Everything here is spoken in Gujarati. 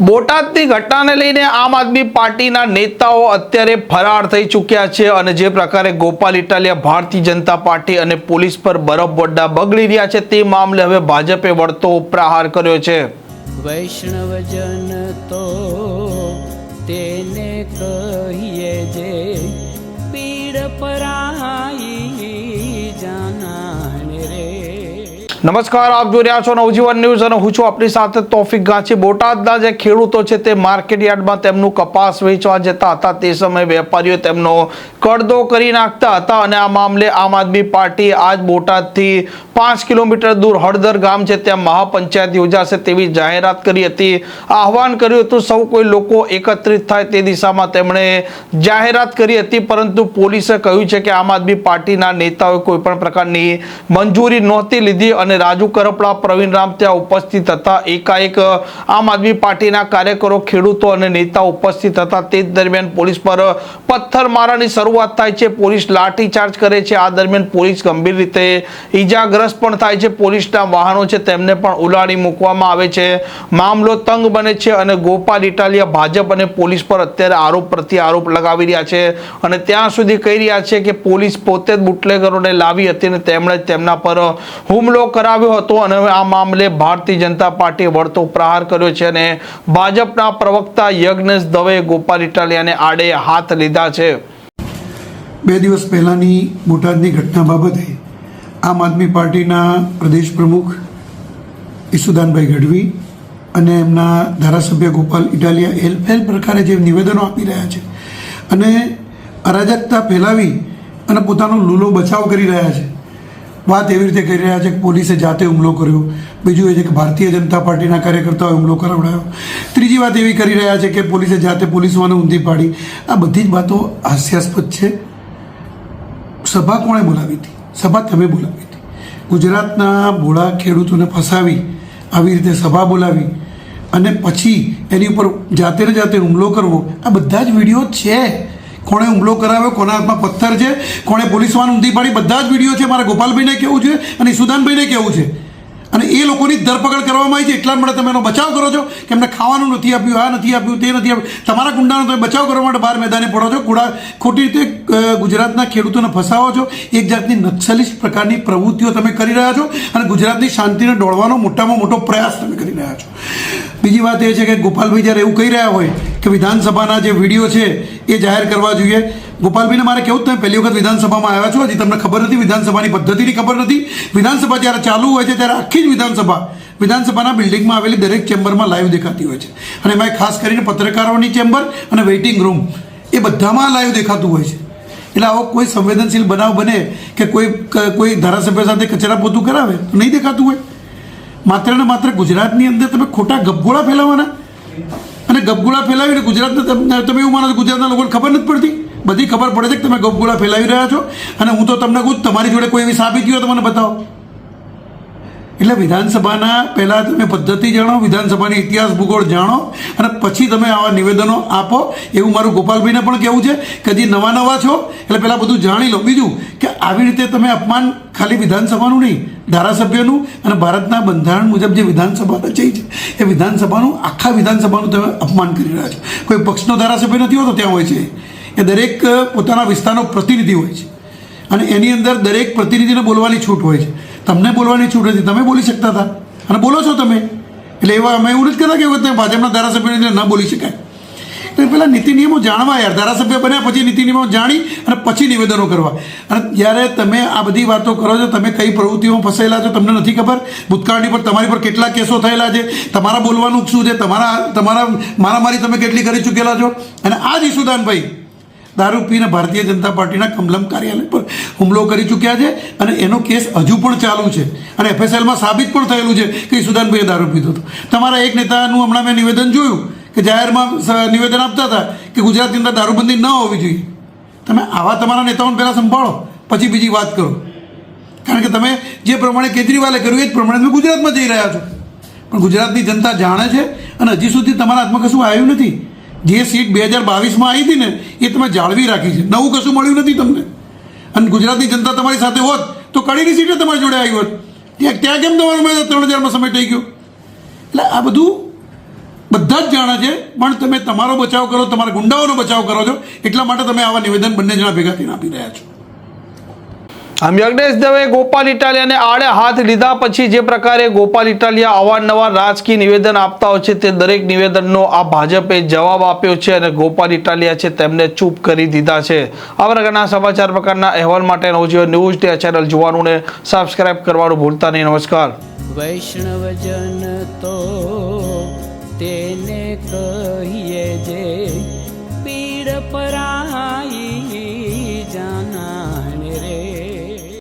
બોટાદની ઘટનાને લઈને આમ આદમી પાર્ટીના નેતાઓ અત્યારે ફરાર થઈ ચૂક્યા છે અને જે પ્રકારે ગોપાલ ઇટાલિયા ભારતીય જનતા પાર્ટી અને પોલીસ પર બરફ બોડા બગડી રહ્યા છે તે મામલે હવે ભાજપે વળતો પ્રહાર કર્યો છે. વૈષ્ણવજન તો તેને કહીએ જે પીડ પરાઈ નમસ્કાર, આપ જોઈ રહ્યા છો નવજીવન ન્યૂઝ અને હું છું આપણી સાથે તોફિક ગાંચી. બોટાદના જે ખેડૂતો છે તે માર્કેટ યાર્ડમાં તેમનું કપાસ વેચવા જતા હતા. તે સમયે વેપારીઓ તેમનો કડદો કરી નાખતા હતા અને આ મામલે આમ આદમી પાર્ટી આજ બોટાદથી પાંચ કિલોમીટર દૂર હળદર ગામ છે, ત્યાં મહાપંચાયત યોજાશે તેવી જાહેરાત કરી હતી. આહવાન કર્યું હતું, સૌ કોઈ લોકો એકત્રિત થાય તે દિશામાં તેમણે જાહેરાત કરી હતી, પરંતુ પોલીસે કહ્યું છે કે આમ આદમી પાર્ટીના નેતાઓએ કોઈ પણ પ્રકારની મંજૂરી નહોતી લીધી અને રાજુ કરપડા, પ્રવીણ રામ ત્યાં ઉપસ્થિત હતા. એકાએક આમ આદમી પાર્ટીના કાર્યકરો, ખેડૂતો અને નેતા ઉપસ્થિત હતા. તે દરમિયાન પોલીસ પર પથ્થરમારાની શરૂઆત થાય છે. પોલીસ લાઠીચાર્જ કરે છે. આ દરમિયાન પોલીસ ગંભીર રીતે ઈજાગ્રસ્ત પણ થાય છે. પોલીસના વાહનો છે, તેમને પણ ઉલાડી મૂકવામાં આવે છે. મામલો તંગ બને છે અને ગોપાલ ઇટાલિયા ભાજપ અને પોલીસ પર અત્યારે આરોપ પ્રત્યે આરોપ લગાવી રહ્યા છે અને ત્યાં સુધી કહી રહ્યા છે કે પોલીસ પોતે જ બુટલેગરોને લાવી હતી અને તેમણે તેમના પર હુમલો કરાવ્યો હતો અને આ મામલે ભારતીય જનતા પાર્ટીએ વળતો પ્રહાર કર્યો છે અને ભાજપના પ્રવક્તા યજ્ઞેશ દવે ગોપાલ ઇટાલિયાને આડે હાથ લીધા છે. બે દિવસ પહેલાંની બોટાદની ઘટના બાબતે આમ આદમી પાર્ટીના પ્રદેશ પ્રમુખ ઈસુદાનભાઈ ગઢવી અને એમના ધારાસભ્ય ગોપાલ ઇટાલિયા એલફેલ પ્રકારે જે નિવેદનો આપી રહ્યા છે અને અરાજકતા ફેલાવી અને પોતાનો લૂલો બચાવ કરી રહ્યા છે. વાત એવી રીતે કરી રહ્યા છે કે પોલીસે જાતે હુમલો કર્યો. બીજું એ છે કે ભારતીય જનતા પાર્ટીના કાર્યકર્તાઓએ હુમલો કરાવડાયો. ત્રીજી વાત એવી કરી રહ્યા છે કે પોલીસે જાતે પોલીસોને ઊંધી પાડી. આ બધી જ વાતો હાસ્યાસ્પદ છે. સભા કોણે બોલાવી હતી? સભા તમે બોલાવી હતી. ગુજરાતના ભોળા ખેડૂતોને ફસાવી, આવી રીતે સભા બોલાવી અને પછી એની ઉપર જાતે ને જાતે હુમલો કરવો, આ બધા જ વીડિયો છે. કોણે હુમલો કરાવ્યો, કોના હાથમાં પથ્થર છે, કોણે પોલીસવાન ઊંધી પાડી, બધા જ વીડિયો છે મારા ગોપાલભાઈને કહેવું છે અને સુદાનભાઈને કહેવું છે. અને એ લોકોની ધરપકડ કરવામાં આવી છે. એટલા માટે તમે એનો બચાવ કરો છો કે એમને ખાવાનું નથી આપ્યું, આ નથી આપ્યું, તે નથી આપ્યું. તમારા ગુંડાનો તમે બચાવ કરવા માટે બહાર મેદાને પડો છો. કુડા ખોટી રીતે ગુજરાતના ખેડૂતોને ફસાવો છો. એક જાતની નક્સલિસ્ટ પ્રકારની પ્રવૃત્તિઓ તમે કરી રહ્યા છો અને ગુજરાતની શાંતિને ડોળવાનો મોટામાં મોટો પ્રયાસ તમે કરી રહ્યા છો. બીજી વાત એ છે કે ગોપાલભાઈ જ્યારે એવું કહી રહ્યા હોય કે વિધાનસભાના જે વીડિયો છે એ જાહેર કરવા જોઈએ, ગોપાલભાઈને મારે કેવું તમે પહેલી વખત વિધાનસભામાં આવ્યા છો, હજી તમને ખબર નથી, વિધાનસભાની પદ્ધતિની ખબર નથી. વિધાનસભા જ્યારે ચાલુ હોય છે, ત્યારે આખી જ વિધાનસભા વિધાનસભાના બિલ્ડિંગમાં આવેલી દરેક ચેમ્બરમાં લાઈવ દેખાતી હોય છે. અને એમાં ખાસ કરીને પત્રકારોની ચેમ્બર અને વેઇટિંગ રૂમ એ બધામાં લાઈવ દેખાતું હોય છે. એટલે આવો કોઈ સંવેદનશીલ બનાવ બને કે કોઈ કોઈ ધારાસભ્ય સાથે કચરા પોતું કરાવે નહીં દેખાતું હોય. માત્ર ને માત્ર ગુજરાતની અંદર તમે ખોટા ગબગોળા ફેલાવવાના અને ગબગોળા ફેલાવીને ગુજરાતને તમે એવું માનો છો ગુજરાતના લોકોને ખબર નથી પડતી? બધી ખબર પડે છે કે તમે ગબગોળા ફેલાવી રહ્યા છો. અને હું તો તમને કહું તમારી જોડે કોઈ એવી સાબિતી હોય તો મને બતાવો. એટલે વિધાનસભાના પહેલાં તમે પદ્ધતિ જાણો, વિધાનસભાની ઇતિહાસ ભૂગોળ જાણો અને પછી તમે આવા નિવેદનો આપો. એવું મારું ગોપાલભાઈને પણ કહેવું છે કે હજી નવા નવા છો, એટલે પહેલાં બધું જાણી લો. બીજું કે આવી રીતે તમે અપમાન ખાલી વિધાનસભાનું નહીં, ધારાસભ્યનું અને ભારતના બંધારણ મુજબ જે વિધાનસભા રચાઈ છે, એ વિધાનસભાનું, આખા વિધાનસભાનું તમે અપમાન કરી રહ્યા છો. કોઈ પક્ષનો ધારાસભ્ય નથી હોતો, ત્યાં હોય છે. એ દરેક પોતાના વિસ્તારનો પ્રતિનિધિ હોય છે. અને એની અંદર દરેક પ્રતિનિધિને બોલવાની છૂટ હોય છે. તમને બોલવાની છૂટ હતી તમે બોલી શકતા હતા. અને બોલો છો તમે. એટલે એવા અમે એવું નથી કરતા કે તમે ભાજપના ધારાસભ્યોને ન બોલી શકાય. એટલે પહેલાં નીતિ નિયમો જાણવા યાર. ધારાસભ્ય બન્યા પછી નીતિ નિયમો જાણી અને પછી નિવેદનો કરવા. અને જ્યારે તમે આ બધી વાતો કરો છો, તમે કઈ પ્રવૃત્તિઓમાં ફસાયેલા છો તમને નથી ખબર. ભૂતકાળની પર તમારી પર કેટલા કેસો થયેલા છે. તમારા બોલવાનું શું છે? તમારા તમારા, મારામારી તમે કેટલી કરી ચૂકેલા છો? અને આ જ ઈસુદાનભાઈ દારૂ પીને ભારતીય જનતા પાર્ટીના કમલમ કાર્યાલય પર હુમલો કરી ચૂક્યા છે અને એનો કેસ હજુ પણ ચાલુ છે. અને એફએસએલમાં સાબિત પણ થયેલું છે કે સુદાનભાઈએ દારૂ પીધો હતો. તમારા એક નેતાનું હમણાં મેં નિવેદન જોયું કે જાહેરમાં નિવેદન આપતા હતા કે ગુજરાતની અંદર દારૂબંધી ન હોવી જોઈએ. તમે આવા તમારા નેતાઓને પહેલાં સંભાળો, પછી બીજી વાત કરો. કારણ કે તમે જે પ્રમાણે કેજરીવાલે કર્યું એ જ પ્રમાણે તમે ગુજરાતમાં જઈ રહ્યા છો. પણ ગુજરાતની જનતા જાણે છે અને હજી સુધી તમારા હાથમાં કશું આવ્યું નથી. જે સીટ બે હજાર બાવીસમાં આવી હતી ને, એ તમે જાળવી રાખી છે. નવું કશું મળ્યું નથી તમને. અને ગુજરાતની જનતા તમારી સાથે હોત, તો કડીની સીટે તમારી જોડે આવી હોત. ત્યાં ત્યાં કેમ તમારો મેં ત્રણ હજારમાં સમય થઈ ગયો? એટલે આ બધું બધા જ જાણે છે, પણ તમે તમારો બચાવ કરો, તમારા ગુંડાઓનો બચાવ કરો છો, એટલા માટે તમે આવા નિવેદન બંને જણા ભેગા થઈને આપી રહ્યા છો. આમ યજ્ઞેશ દવે ગોપાલ ઇટાલિયાને આડે હાથ લીધા પછી જે પ્રકારે ગોપાલ ઇટાલિયા અવારનવાર રાજકીય નિવેદન આપતા હોય છે તે દરેક નિવેદનનો આ ભાજપે જવાબ આપ્યો છે અને ગોપાલ ઇટાલિયા છે તેમને ચૂપ કરી દીધા છે. આ પ્રકારના સમાચાર પ્રકારના અહેવાલ માટે નવજીવન ન્યૂઝ ડે ચેનલ જોવાનું ને સબસ્ક્રાઇબ કરવાનું ભૂલતા નહીં. નમસ્કાર. વૈષ્ણવજન તો તેને કહીએ જે પીડ પરા